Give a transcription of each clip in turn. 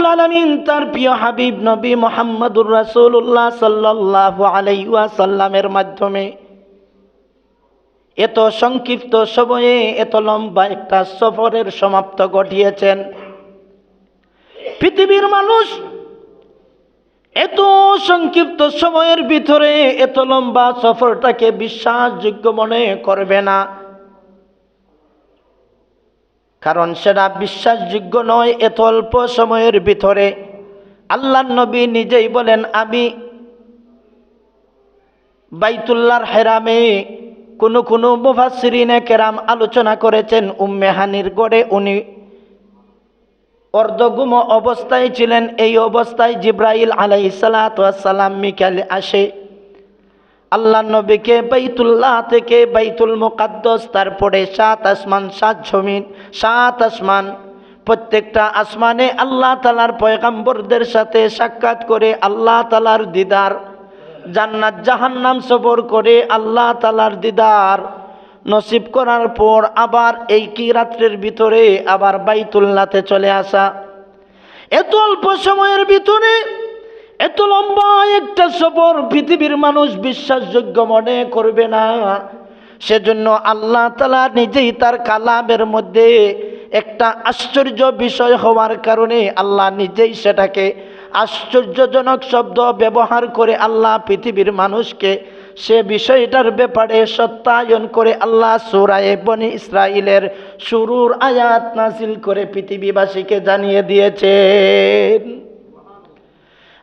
রব্বুল আলমিন তার প্রিয় হাবিব নবী মোহাম্মদুর আলাইহি ওয়াসাল্লামের মাধ্যমে এত সংক্ষিপ্ত সময়ে এত লম্বা একটা সফরের সমাপ্ত ঘটিয়েছেন। পৃথিবীর মানুষ এত সংক্ষিপ্ত সময়ের ভিতরে এত লম্বা সফরটাকে বিশ্বাসযোগ্য মনে করবে না। কারণ সেটা বিশ্বাসযোগ্য নয়, এত অল্প সময়ের ভিতরে। আল্লাহ নবী নিজেই বলেন, আমি বাইতুল্লাহর হেরামে কোনো কোনো মুফাসরিনে কেরাম আলোচনা করেছেন। উম্মেহানির গড়ে উনি অর্ধগুম অবস্থায় ছিলেন। এই অবস্থায় জিব্রাইল আলাই সালাম মিকাল আসে। আল্লাহ নবীকে বাইতুল্লাহ থেকে বাইতুল মুকাদ্দস, তারপরে সাত আসমান, সাত জমিন, সাত আসমান, প্রত্যেকটা আসমানে আল্লাহ তালার পয়গাম্বরদের সাথে সাক্ষাৎ করে আল্লাহ তালার দিদার, জান্নাত জাহান্নাম সবর করে আল্লাহ তালার দিদার নসিব করার পর আবার এই কি রাত্রের ভিতরে আবার বাইতুল্লাতে চলে আসা। এত অল্প সময়ের ভিতরে এত লম্বা একটা সফর পৃথিবীর মানুষ বিশ্বাসযোগ্য মনে করবে না। সেজন্য আল্লাহ তালা নিজেই তার কালামের মধ্যে একটা আশ্চর্য বিষয় হওয়ার কারণে আল্লাহ নিজেই সেটাকে আশ্চর্যজনক শব্দ ব্যবহার করে আল্লাহ পৃথিবীর মানুষকে সে বিষয়টার ব্যাপারে সত্যায়ন করে আল্লাহ সুরায়ে বনি ইসরাইলের শুরুর আয়াত নাসিল করে পৃথিবীবাসীকে জানিয়ে দিয়েছেন।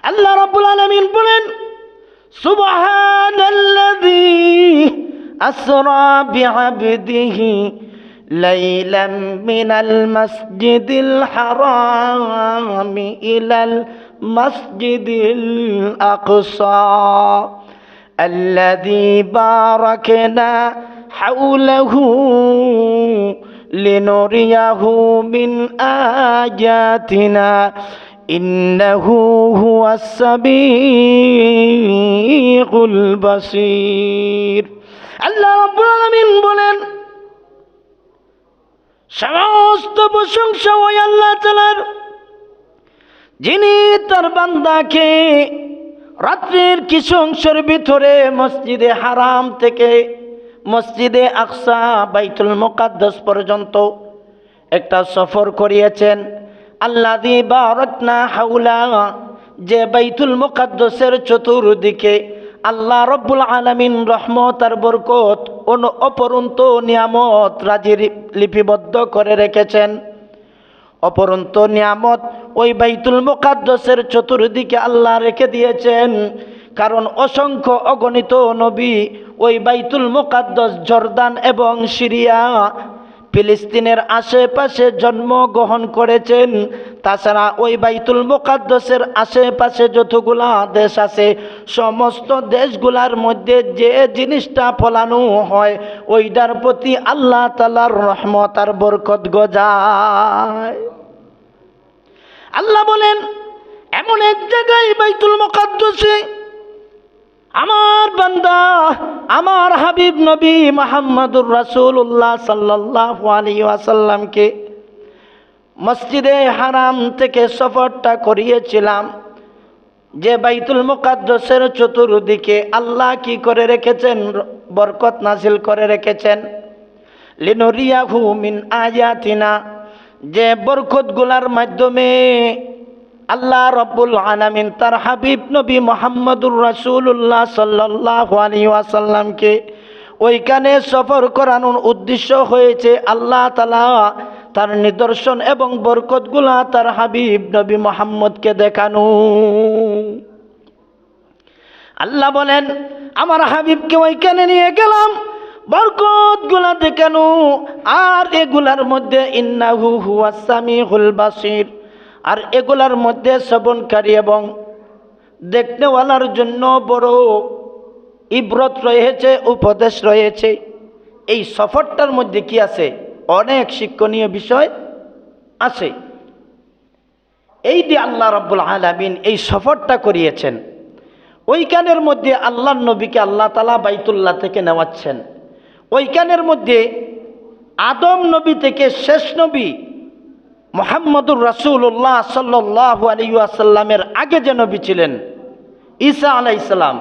আল্লাহ রাব্বুল আলামিন বলেন সুবহানাল্লাযী আসরা বিআবদিহি লাইলাম মিনাল মাসজিদিল হারাম ইলাল মাসজিদিল আকসা الذي باركنا حوله لنريه من آياتنا إنه هو السميع البصير আল্লাহ রাব্বুল আলামিন বলেন সমস্ত প্রশংসা ওই আল্লাহ তাআলার যিনি তার বান্দাকে রাত্রির কিছু অংশের ভিতরে মসজিদে হারাম থেকে মসজিদে আকসা বাইতুল মোকাদ্দাস পর্যন্ত একটা সফর করিয়েছেন আল্লাহ দি বারকনা হাউলা যে বাইতুল মুকাদ্দসের চতুর্দিকে আল্লাহ রব্বুল আলমিন রহমত আর বরকত অন অপরন্ত নিয়ামত রাজি লিপিবদ্ধ করে রেখেছেন। অপরন্ত নিয়ামত ওই বাইতুল মুকাদ্দসের চতুর্দিকে আল্লাহ রেখে দিয়েছেন, কারণ অসংখ্য অগণিত নবী ওই বাইতুল মুকাদ্দস, জর্দান এবং সিরিয়া ফিলিস্তিনের আশেপাশে জন্মগ্রহণ করেছেন। তাছাড়া ওই বাইতুল মুকাদ্দসের আশেপাশে যতগুলা দেশ আছে, সমস্ত দেশগুলার মধ্যে যে জিনিসটা ফলানো হয়, ওইটার প্রতি আল্লাহ তালার রহমত আর বরকত গজায়। আল্লাহ বলেন, এমন এক জায়গায় বাইতুল মুকাদ্দসে আমার বান্দা, আমার হাবিব নবী মোহাম্মদুর রাসূলুল্লাহ সাল্লাল্লাহু আলাইহি ওয়াসাল্লামকে মসজিদে হারাম থেকে সফরটা করিয়েছিলাম। যে বাইতুল মুকাদ্দসের চতুর্দিকে আল্লাহ কি করে রেখেছেন? বরকত নাসিল করে রেখেছেন। লিনুরিয়াহু মিন আয়াতিনা, যে বরকতগুলার মাধ্যমে আল্লাহ রব্বুল আলামিন তার হাবিব নবী মোহাম্মদুর রাসূলুল্লাহ সাল্লাল্লাহু আলাইহি ওয়াসাল্লামকে ওইখানে সফর করানোর উদ্দেশ্য হয়েছে আল্লাহ তালা তার নিদর্শন এবং বরকতগুলা তার হাবিব নবী মোহাম্মদকে দেখানো। আল্লাহ বলেন, আমার হাবিবকে ওইখানে নিয়ে গেলাম বরকতগুলা দেখানো, আর এগুলার মধ্যে ইন্নাহু হুয়াসামি হুল বাসির। আর এগুলার মধ্যে শ্রবণকারী এবং দেখনেওয়ালার জন্য বড় ইব্রত রয়েছে, উপদেশ রয়েছে। এই সফরটার মধ্যে কি আছে? অনেক শিক্ষণীয় বিষয় আছে। এই যে আল্লাহ রব্বুল আলমিন এই সফরটা করিয়েছেন, ওইখানের মধ্যে আল্লাহ নবীকে আল্লাহ তালা বাইতুল্লাহ থেকে নেওয়াচ্ছেন। ওইখানের মধ্যে আদম নবী থেকে শেষ নবী মোহাম্মদুর রাসুল্লাহ সাল্লাহ আলিয়াসাল্লামের আগে যে নবী ছিলেন, ঈসা আলাইসাল্লাম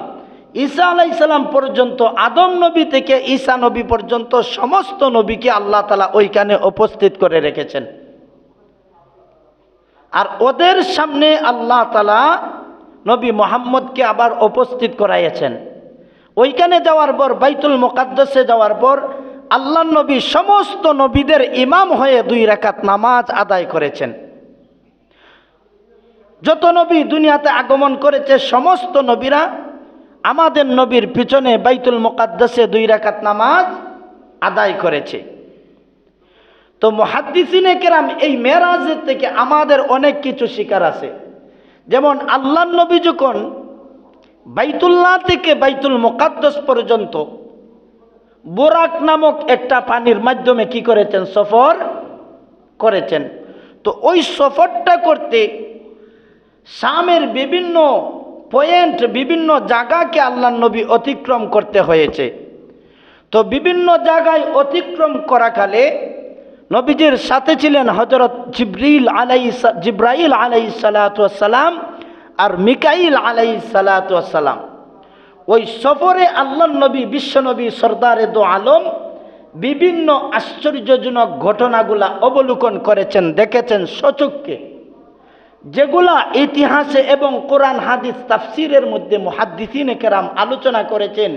ঈসা আলাইসাল্লাম পর্যন্ত আদম নবী থেকে ঈসা নবী পর্যন্ত সমস্ত নবীকে আল্লাহ তালা ওইখানে উপস্থিত করে রেখেছেন। আর ওদের সামনে আল্লাহ তালা নবী মোহাম্মদকে আবার উপস্থিত করাইয়াছেন। ওইখানে যাওয়ার পর, বাইতুল মোকাদ্দসে যাওয়ার পর আল্লাহ নবী সমস্ত নবীদের ইমাম হয়ে দুই রাকাত নামাজ আদায় করেছেন। যত নবী দুনিয়াতে আগমন করেছে, সমস্ত নবীরা আমাদের নবীর পিছনে বাইতুল মোকাদ্দসে দুই রাকাত নামাজ আদায় করেছে। তো মহাদ্দিসিনে কেরাম এই মেরাজের থেকে আমাদের অনেক কিছু শিকার আছে। যেমন আল্লাহ নবী যখন বাইতুল্লাহ থেকে বাইতুল মোকাদ্দস পর্যন্ত বোরাক নামক একটা পানির মাধ্যমে কি করেছেন? সফর করেছেন। তো ওই সফরটা করতে শামের বিভিন্ন পয়েন্ট, বিভিন্ন জায়গাকে আল্লাহ নবী অতিক্রম করতে হয়েছে। তো বিভিন্ন জায়গায় অতিক্রম করাকালে নবীজির সাথে ছিলেন হজরত জিব্রিল আলাই জিব্রাইল আলাই সালাতাম আর মিকাইল আলাই সালাতাম ওই সফরে আল্লাহ নবী বিশ্বনবী সর্দারে দো আলম বিভিন্ন আশ্চর্যজনক ঘটনাগুলা অবলোকন করেছেন, দেখেছেন সচককে যেগুলা ইতিহাসে এবং কোরআন, হাদিস, তাফসিরের মধ্যে মুহাদ্দিসিনে কেরাম আলোচনা করেছেন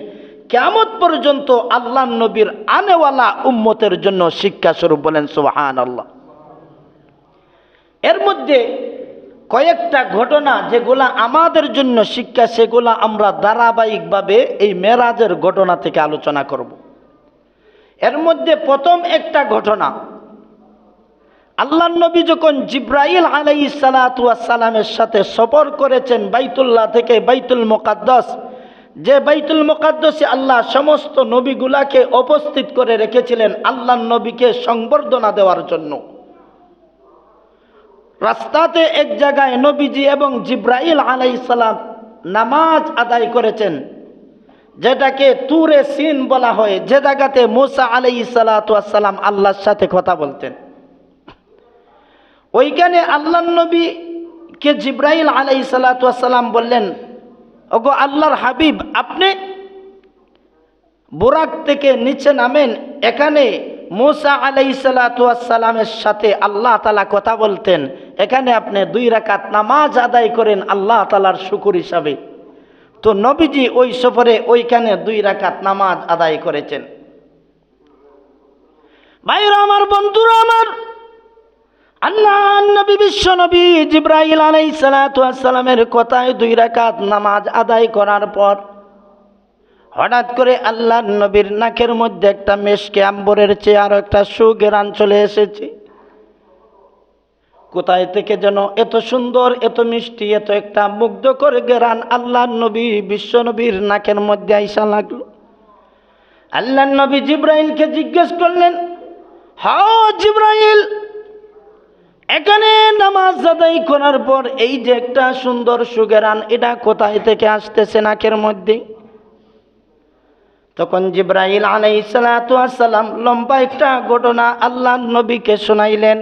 কেমত পর্যন্ত আল্লাহ নবীর আনেওয়ালা উম্মতের জন্য শিক্ষা স্বরূপ বলেন সুহান আল্লাহ এর মধ্যে কয়েকটা ঘটনা যেগুলা আমাদের জন্য শিক্ষা, সেগুলা আমরা ধারাবাহিকভাবে এই মেরাজের ঘটনা থেকে আলোচনা করব। এর মধ্যে প্রথম একটা ঘটনা আল্লাহ নবী যখন জিব্রাইল আলাই সালাতামের সাথে সফর করেছেন বাইতুল্লাহ থেকে বাইতুল মোকাদ্দস, যে বাইতুল মোকাদ্দসে আল্লাহ সমস্ত নবীগুলাকে উপস্থিত করে রেখেছিলেন আল্লাহ নবীকে সংবর্ধনা দেওয়ার জন্য। রাস্তাতে এক জায়গায় নবীজি এবং জিব্রাইল আলাই সালাম নামাজ আদায় করেছেন, যেটাকে তুরে সিন বলা হয়, যে জায়গাতে মোসা আলাই সালাতাম আল্লাহর সাথে কথা বলতেন। ওইখানে আল্লাহ নবীকে জিব্রাইল আলাই সালাতাম বললেন, ওগো আল্লাহর হাবিব, আপনি বোরাক থেকে নিচে নামেন, এখানে মোসা আলাই সালাতামের সাথে আল্লাহ তালা কথা বলতেন। এখানে আপনি দুই রাকাত নামাজ আদায় করেন আল্লাহ তালার শুকুর হিসাবে। তো নবীজি ওই সফরে ওইখানে দুই রাকাত নামাজ আদায় করেছেন। ভাইরা আমার, বন্ধুরা আমার, আল্লাহ নবী, বিশ্ব নবী জিব্রাইল আলাই সালাতামের কথায় দুই রাকাত নামাজ আদায় করার পর হঠাৎ করে আল্লাহ নবীর নাকের মধ্যে একটা মেশকে আম্বরের চেয়ে আরও একটা সুগেরান চলে এসেছে। কোথায় থেকে যেন এত সুন্দর, এত মিষ্টি, এত একটা মুগ্ধ করে গেরান আল্লাহ নবী, বিশ্ব নবীর নাকের মধ্যে আইসা লাগল। আল্লাহ নবী জিব্রাইলকে জিজ্ঞেস করলেন, হাও জিব্রাইল, এখানে নামাজ আদায় করার পর এই যে একটা সুন্দর সুগেরান এটা কোথায় থেকে আসতেছে নাকের মধ্যে? তখন জিব্রাহিল আলাই সালাম লম্বা একটা ঘটনা আল্লাহ নবীকে শোনাইলেন।